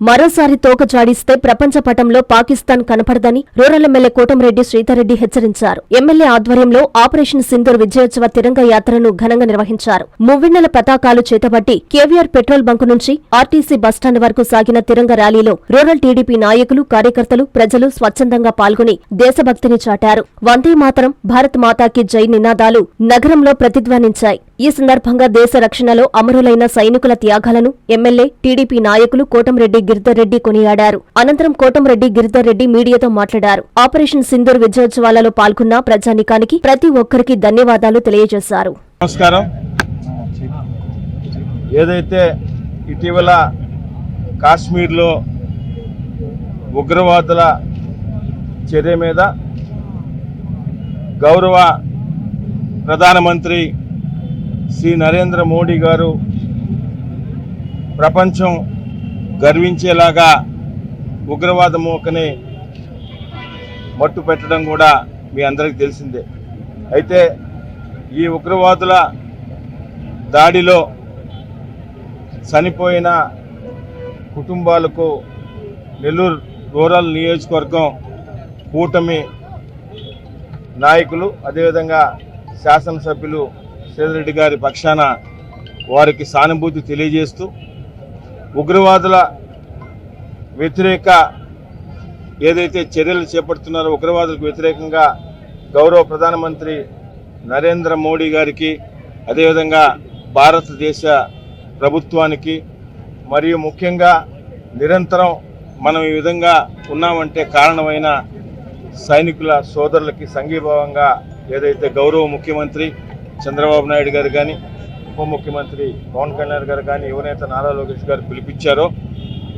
మరోసారి తోకచాడిస్తే ప్రపంచ పటంలో పాకిస్తాన్ కనపడదని రూరల్ ఎమ్మెల్యే కోటంరెడ్డి శ్రీధర్రెడ్డి హెచ్చరించారు. ఎమ్మెల్యే ఆధ్వర్యంలో ఆపరేషన్ సింధూర్ విజయోత్సవ తిరంగ యాత్రను ఘనంగా నిర్వహించారు. మువ్విన్నెల పతాకాలు చేతబట్టి కేవీఆర్ పెట్రోల్ బంకు నుంచి ఆర్టీసీ బస్టాండ్ వరకు సాగిన తిరంగ ర్యాలీలో రూరల్ టీడీపీ నాయకులు కార్యకర్తలు ప్రజలు స్వచ్ఛందంగా పాల్గొని దేశభక్తిని చాటారు. వందే మాతరం భారత్ మాతాకి జై నినాదాలు నగరంలో ప్రతిధ్వనించాయి. ఈ సందర్భంగా దేశ రక్షణలో అమరులైన సైనికుల త్యాగాలను ఎమ్మెల్యే టీడీపీ నాయకులు కోటంరెడ్డి గిరిధర్రెడ్డి కొనియాడారు. అనంతరం కోటంరెడ్డి గిరిధర్రెడ్డి మీడియాతో మాట్లాడారు. ఆపరేషన్ సింధూర్ విజయోత్సవాలలో పాల్గొన్న ప్రజానికానికి ప్రతి ఒక్కరికి ధన్యవాదాలు తెలియజేశారు. నమస్కారం. ఏదైతే ఇటీవల కాశ్మీర్లో ఉగ్రవాదుల చర్య మీద గౌరవ ప్రధానమంత్రి శ్రీ నరేంద్ర మోడీ గారు ప్రపంచం గర్వించేలాగా ఉగ్రవాద మూకని మట్టు పెట్టడం కూడా మీ అందరికీ తెలిసిందే. అయితే ఈ ఉగ్రవాదుల దాడిలో చనిపోయిన కుటుంబాలకు నెల్లూరు రూరల్ నియోజకవర్గం కూటమి నాయకులు అదేవిధంగా శాసనసభ్యులు శ్రీధరెడ్డి గారి పక్షాన వారికి సానుభూతి తెలియజేస్తూ ఉగ్రవాదుల వ్యతిరేక ఏదైతే చర్యలు చేపడుతున్నారో ఉగ్రవాదులకు వ్యతిరేకంగా గౌరవ ప్రధానమంత్రి నరేంద్ర మోడీ గారికి అదేవిధంగా భారతదేశ ప్రభుత్వానికి మరియు ముఖ్యంగా నిరంతరం మనం ఈ విధంగా ఉన్నామంటే కారణమైన సైనికుల సోదరులకి సంఘీభావంగా ఏదైతే గౌరవ ముఖ్యమంత్రి చంద్రబాబు నాయుడు గారు కానీ ఉప ముఖ్యమంత్రి పవన్ కళ్యాణ్ గారు కానీ యువనేత నారా లోకేష్ గారు పిలిపించారో.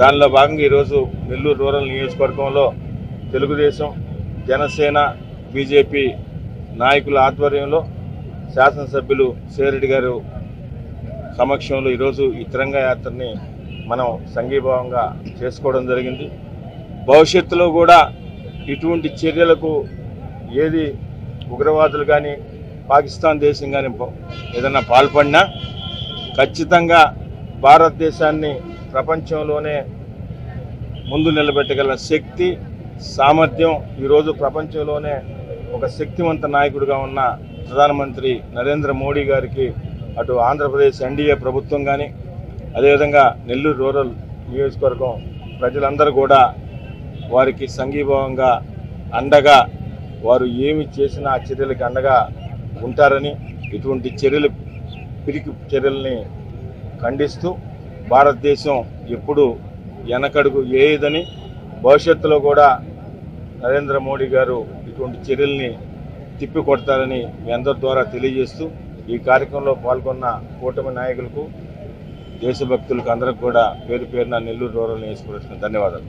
దానిలో భాగంగా ఈరోజు నెల్లూరు రూరల్ నియోజకవర్గంలో తెలుగుదేశం జనసేన బీజేపీ నాయకుల ఆధ్వర్యంలో శాసనసభ్యులు సేరెడ్డి గారు సమక్షంలో ఈరోజు ఈ తిరంగ యాత్రని మనం సంఘీభావంగా చేసుకోవడం జరిగింది. భవిష్యత్తులో కూడా ఇటువంటి చర్యలకు ఏది ఉగ్రవాదులు కానీ పాకిస్తాన్ దేశం కానీ ఏదైనా పాల్పడినా ఖచ్చితంగా భారతదేశాన్ని ప్రపంచంలోనే ముందు నిలబెట్టగల శక్తి సామర్థ్యం ఈరోజు ప్రపంచంలోనే ఒక శక్తివంత నాయకుడిగా ఉన్న ప్రధానమంత్రి నరేంద్ర మోడీ గారికి అటు ఆంధ్రప్రదేశ్ ఎన్డీఏ ప్రభుత్వం కానీ అదేవిధంగా నెల్లూరు రూరల్ నియోజకవర్గం ప్రజలందరూ కూడా వారికి సంఘీభావంగా అండగా వారు ఏమి చేసినా ఆ చర్యలకి అండగా ఉంటారని ఇటువంటి చర్యలు పిరికి చర్యల్ని ఖండిస్తూ భారతదేశం ఎప్పుడు వెనకడుగు వేయదని భవిష్యత్తులో కూడా నరేంద్ర మోడీ గారు ఇటువంటి చర్యల్ని తిప్పికొడతారని మీ అందరి ద్వారా తెలియజేస్తూ ఈ కార్యక్రమంలో పాల్గొన్న కూటమి నాయకులకు దేశభక్తులకు అందరికి కూడా పేరు పేరున నెల్లూరు రూరల్ నియోజకవర్గం ధన్యవాదాలు.